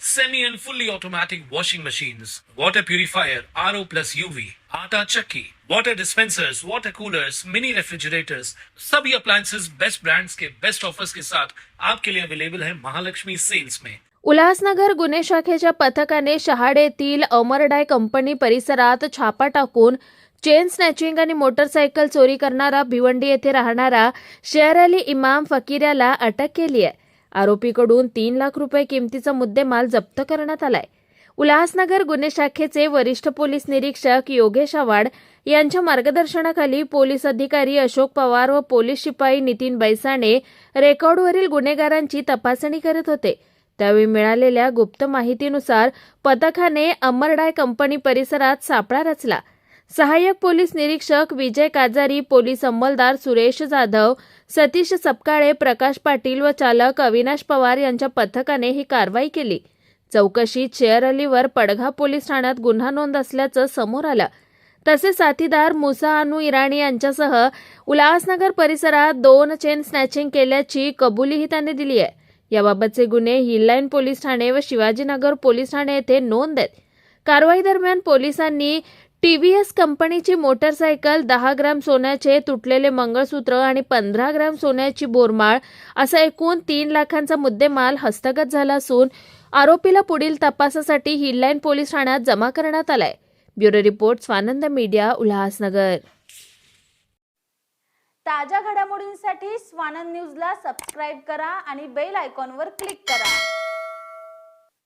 semi and fully automatic washing machines, water purifier, RO plus UV, आटा चक्की, water dispensers, water coolers, mini refrigerators, सभी appliances best brands के best offers के साथ आपके लिए अवेलेबल है महालक्ष्मी सेल्स में उल्हासनगर गुन्हे शाखेच्या पथकाने शहाडेतील अमरडाय कंपनी परिसरात छापा टाकून चेन स्नॅचिंग आणि मोटरसायकल चोरी करणारा भिवंडी येथे राहणारा शेअर अली इमाम फकीर याला अटक केली आहे. आरोपीकडून तीन लाख रुपये किमतीचा मुद्देमाल जप्त करण्यात आलाय. उल्हासनगर गुन्हे शाखेचे वरिष्ठ पोलीस निरीक्षक योगेश आवाड यांच्या मार्गदर्शनाखाली पोलीस अधिकारी अशोक पवार व पोलीस शिपाई नितीन बैसाणे रेकॉर्डवरील गुन्हेगारांची तपासणी करत होते. त्यावेळी मिळालेल्या गुप्त माहितीनुसार पथकाने अमरडाय कंपनी परिसरात सापळा रचला. सहाय्यक पोलीस निरीक्षक विजय काजारी पोलीस अंमलदार सुरेश जाधव सतीश सपकाळे प्रकाश पाटील व चालक अविनाश पवार यांच्या पथकाने ही कारवाई केली. चौकशीत शेअर अलीवर पडघा पोलीस ठाण्यात गुन्हा नोंद असल्याचं समोर आलं. तसेच साथीदार मुसा अनु इराणी यांच्यासह उल्हासनगर परिसरात दोन चेन स्नॅचिंग केल्याची कबुलीही त्याने दिली आहे. याबाबतचे गुन्हे हिललाईन पोलीस ठाणे व शिवाजीनगर पोलीस ठाणे येथे नोंद आहेत. कारवाई दरम्यान पोलिसांनी टीव्हीएस कंपनीची मोटरसायकल दहा ग्राम सोन्याचे तुटलेले मंगळसूत्र आणि पंधरा ग्राम सोन्याची बोरमाळ असा एकूण तीन लाखांचा मुद्देमाल हस्तगत झाला असून आरोपीला पुढील तपासासाठी हिललाईन पोलीस ठाण्यात जमा करण्यात आलाय. Bureau report Swanand media Ulhasnagar. ताज्या घडामोडींसाठी स्वानंद न्यूजला सबस्क्राईब करा आणि बेल आयकॉनवर क्लिक करा.